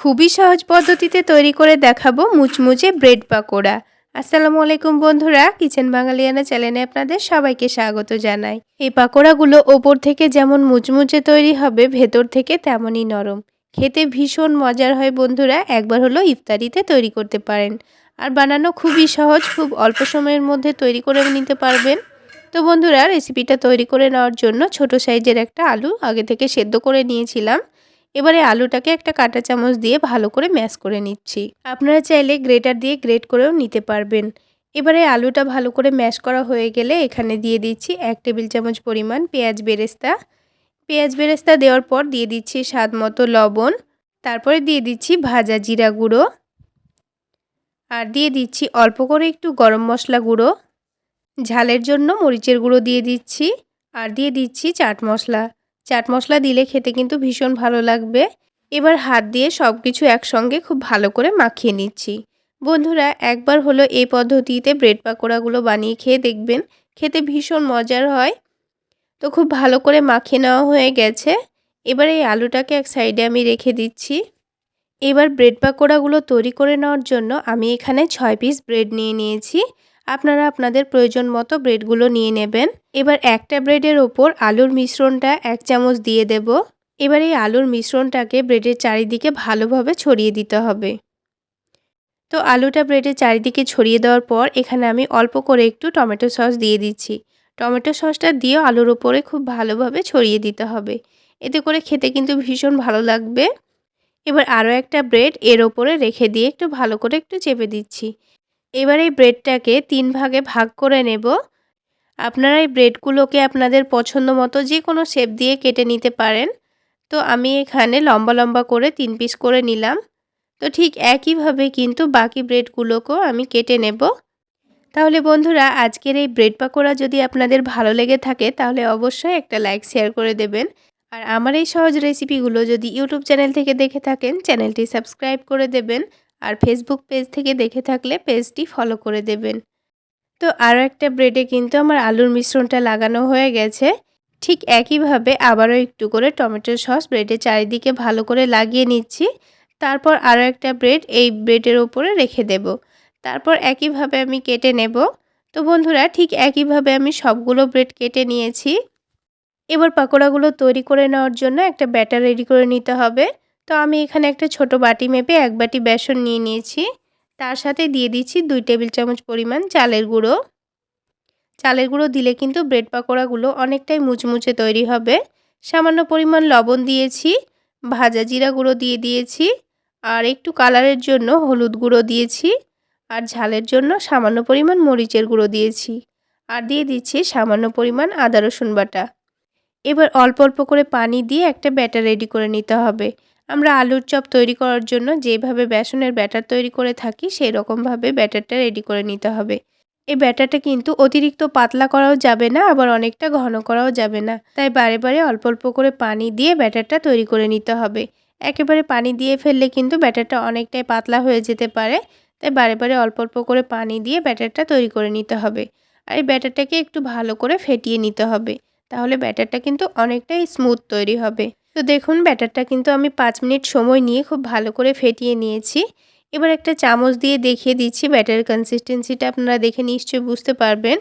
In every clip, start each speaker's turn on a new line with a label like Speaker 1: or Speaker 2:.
Speaker 1: খুবই সহজ পদ্ধতিতে তৈরি করে দেখাবো মুচমুচে ব্রেড পাকোড়া। আসসালামু আলাইকুম বন্ধুরা, কিচেন বাঙালিয়ানা চ্যানেলে আপনাদের সবাইকে স্বাগত জানাই। এই পাকোড়াগুলো ওপর থেকে যেমন মুচমুচে তৈরি হবে, ভেতর থেকে তেমনই নরম। খেতে ভীষণ মজার হয় বন্ধুরা, একবার হলো ইফতারিতে তৈরি করতে পারেন। আর বানানো খুবই সহজ, খুব অল্প সময়ের মধ্যে তৈরি করে নিতে পারবেন। তো বন্ধুরা রেসিপিটা তৈরি করে নেওয়ার জন্য ছোট সাইজের একটা আলু আগে থেকে সেদ্ধ করে নিয়েছিলাম। এবারে আলুটাকে একটা কাঁটা চামচ দিয়ে ভালো করে ম্যাশ করে নিচ্ছি। আপনারা চাইলে গ্রেটার দিয়ে গ্রেট করেও নিতে পারবেন। এবারে আলুটা ভালো করে ম্যাশ করা হয়ে গেলে এখানে দিয়ে দিচ্ছি এক টেবিল চামচ পরিমাণ পেঁয়াজ বেরেস্তা। পেঁয়াজ বেরেস্তা দেওয়ার পর দিয়ে দিচ্ছি স্বাদ মতো লবণ। তারপরে দিয়ে দিচ্ছি ভাজা জিরা গুঁড়ো। আর দিয়ে দিচ্ছি অল্প করে একটু গরম মশলা গুঁড়ো। ঝালের জন্য মরিচের গুঁড়ো দিয়ে দিচ্ছি। আর দিয়ে দিচ্ছি চাট মশলা। চাট মশলা দিলে খেতে কিন্তু ভীষণ ভালো লাগবে। এবার হাত দিয়ে সব কিছু একসঙ্গে খুব ভালো করে মাখিয়ে নিচ্ছি। বন্ধুরা, একবার হলো এই পদ্ধতিতে ব্রেড পাকোড়াগুলো বানিয়ে খেয়ে দেখবেন, খেতে ভীষণ মজার হয়। তো খুব ভালো করে মাখিয়ে নেওয়া হয়ে গেছে। এবার এই আলুটাকে এক সাইডে আমি রেখে দিচ্ছি। এবার ব্রেড পাকোড়াগুলো তৈরি করে নেওয়ার জন্য আমি এখানে ছয় পিস ব্রেড নিয়ে নিয়েছি। আপনারা আপনাদের প্রয়োজন মতো ব্রেডগুলো নিয়ে নেবেন। এবার একটা ব্রেডের ওপর আলুর মিশ্রণটা এক চামচ দিয়ে দেব। এবার এই আলুর মিশ্রণটাকে ব্রেডের চারিদিকে ভালোভাবে ছড়িয়ে দিতে হবে। তো আলুটা ব্রেডের চারিদিকে ছড়িয়ে দেওয়ার পর এখানে আমি অল্প করে একটু টমেটো সস দিয়ে দিচ্ছি। টমেটো সসটা দিয়ে আলুর ওপরে খুব ভালোভাবে ছড়িয়ে দিতে হবে। এতে করে খেতে কিন্তু ভীষণ ভালো লাগবে। এবার আরও একটা ব্রেড এর ওপরে রেখে দিয়ে একটু ভালো করে একটু চেপে দিচ্ছি। এবার এই ব্রেডটাকে তিন ভাগে ভাগ করে নেব। আপনারা এই ব্রেডগুলোকে আপনাদের পছন্দ মতো যে কোনো শেপ দিয়ে কেটে নিতে পারেন। তো আমি এখানে লম্বা লম্বা করে তিন পিস করে নিলাম। তো ঠিক একইভাবে কিন্তু বাকি ব্রেডগুলোকেও আমি কেটে নেব। তাহলে বন্ধুরা, আজকের এই ব্রেড পাকোড়া যদি আপনাদের ভালো লেগে থাকে, তাহলে অবশ্যই একটা লাইক শেয়ার করে দেবেন। আর আমার এই সহজ রেসিপিগুলো যদি ইউটিউব চ্যানেল থেকে দেখে থাকেন, চ্যানেলটি সাবস্ক্রাইব করে দেবেন। আর ফেসবুক পেজ থেকে দেখে থাকলে পেজটি ফলো করে দেবেন। তো আরও একটা ব্রেডে কিন্তু আমার আলুর মিশ্রণটা লাগানো হয়ে গেছে। ঠিক একইভাবে আবারও একটু করে টমেটোর সস ব্রেডের চারিদিকে ভালো করে লাগিয়ে নিচ্ছি। তারপর আরও একটা ব্রেড এই ব্রেডের ওপরে রেখে দেব। তারপর একইভাবে আমি কেটে নেব। তো বন্ধুরা, ঠিক একইভাবে আমি সবগুলো ব্রেড কেটে নিয়েছি। এবার পাকোড়াগুলো তৈরি করে নেওয়ার জন্য একটা ব্যাটার রেডি করে নিতে হবে। তো আমি এখানে একটা ছোট বাটি মেপে এক বাটি বেসন নিয়ে নিয়েছি। তার সাথে দিয়ে দিচ্ছি দুই টেবিল চামচ পরিমাণ চালের গুঁড়ো। চালের গুঁড়ো দিলে কিন্তু ব্রেড পাকোড়াগুলো অনেকটাই মুচমুচে তৈরি হবে। সামান্য পরিমাণ লবণ দিয়েছি, ভাজা জিরা গুঁড়ো দিয়ে দিয়েছি আর একটু কালারের জন্য হলুদ গুঁড়ো দিয়েছি আর ঝালের জন্য সামান্য পরিমাণ মরিচের গুঁড়ো দিয়েছি আর দিয়ে দিচ্ছি সামান্য পরিমাণ আদা রসুন বাটা। এবার অল্প অল্প করে পানি দিয়ে একটা ব্যাটার রেডি করে নিতে হবে। আমরা আলুর চপ তৈরি করার জন্য যেভাবে বেসনের ব্যাটার তৈরি করে থাকি সেই রকমভাবে ব্যাটারটা রেডি করে নিতে হবে। এই ব্যাটারটা কিন্তু অতিরিক্ত পাতলা করাও যাবে না, আবার অনেকটা ঘন করাও যাবে না। তাই বারে বারে অল্প অল্প করে পানি দিয়ে ব্যাটারটা তৈরি করে নিতে হবে। একেবারে পানি দিয়ে ফেললে কিন্তু ব্যাটারটা অনেকটাই পাতলা হয়ে যেতে পারে। তাই বারে বারে অল্প অল্প করে পানি দিয়ে ব্যাটারটা তৈরি করে নিতে হবে। আর এই ব্যাটারটাকে একটু ভালো করে ফেটিয়ে নিতে হবে। তাহলে ব্যাটারটা কিন্তু অনেকটাই স্মুথ তৈরি হবে। তো দেখুন, ব্যাটারটা কিন্তু আমি পাঁচ মিনিট সময় নিয়ে খুব ভালো করে ফেটিয়ে নিয়েছি। এবার একটা চামচ দিয়ে দেখিয়ে দিচ্ছি ব্যাটারের কনসিস্টেন্সিটা আপনারা দেখে নিশ্চয়ই বুঝতে পারবেন।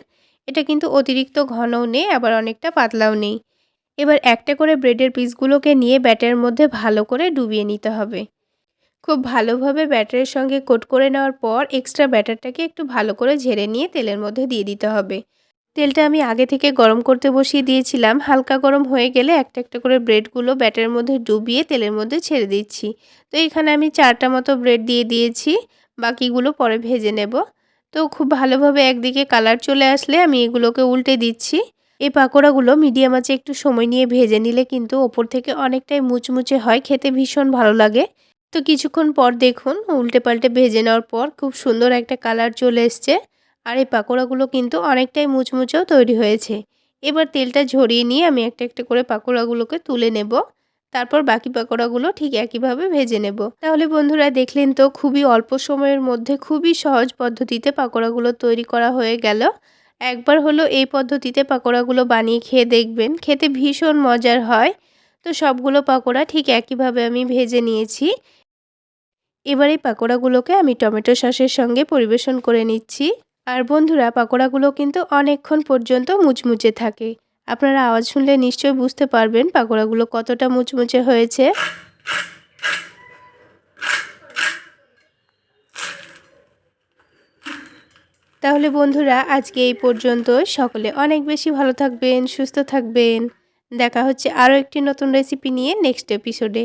Speaker 1: এটা কিন্তু অতিরিক্ত ঘনও নেই, আবার অনেকটা পাতলাও নেই। এবার একটা করে ব্রেডের পিসগুলোকে নিয়ে ব্যাটারের মধ্যে ভালো করে ডুবিয়ে নিতে হবে। খুব ভালোভাবে ব্যাটারের সঙ্গে কোট করে নেওয়ার পর এক্সট্রা ব্যাটারটাকে একটু ভালো করে ঝেড়ে নিয়ে তেলের মধ্যে দিয়ে দিতে হবে। তেলটা আমি আগে থেকে গরম করতে বসিয়ে দিয়েছিলাম। হালকা গরম হয়ে গেলে একটা একটা করে ব্রেডগুলো ব্যাটারের মধ্যে ডুবিয়ে তেলের মধ্যে ছেড়ে দিচ্ছি। তো এখানে আমি চারটা মতো ব্রেড দিয়ে দিয়েছি। বাকিগুলো পরে ভেজে নেব। তো খুব ভালোভাবে একদিকে কালার চলে আসলে আমি এগুলোকে উল্টে দিচ্ছি। এই পাকোড়াগুলো মিডিয়াম আছে একটু সময় নিয়ে ভেজে নিলে কিন্তু ওপর থেকে অনেকটাই মুচমুচে হয়। খেতে ভীষণ ভালো লাগে। তো কিছুক্ষণ পর দেখুন, উল্টে পাল্টে ভেজে নেওয়ার পর খুব সুন্দর একটা কালার চলে এসছে। আর এই পাকোড়াগুলো কিন্তু অনেকটাই মুচমুচেও তৈরি হয়েছে। এবার তেলটা ঝরিয়ে নিয়ে আমি একটা একটা করে পাকোড়াগুলোকে তুলে নেব। তারপর বাকি পাকোড়াগুলো ঠিক একইভাবে ভেজে নেব। তাহলে বন্ধুরা দেখলেন তো খুবই অল্প সময়ের মধ্যে খুবই সহজ পদ্ধতিতে পাকোড়াগুলো তৈরি করা হয়ে গেল। একবার হলো এই পদ্ধতিতে পাকোড়াগুলো বানিয়ে খেয়ে দেখবেন, খেতে ভীষণ মজার হয়। তো সবগুলো পাকোড়া ঠিক একইভাবে আমি ভেজে নিয়েছি। এবার এই পাকোড়াগুলোকে আমি টমেটো সসের সঙ্গে পরিবেশন করে নিচ্ছি। আর বন্ধুরা, পাকোড়াগুলো কিন্তু অনেকক্ষণ পর্যন্ত মুচমুচে থাকে। আপনারা আওয়াজ শুনলে নিশ্চয়ই বুঝতে পারবেন পাকোড়াগুলো কতটা মুচমুচে হয়েছে। তাহলে বন্ধুরা, আজকে এই পর্যন্ত। সকলে অনেক বেশি ভালো থাকবেন, সুস্থ থাকবেন। দেখা হচ্ছে আরও একটি নতুন রেসিপি নিয়ে নেক্সট এপিসোডে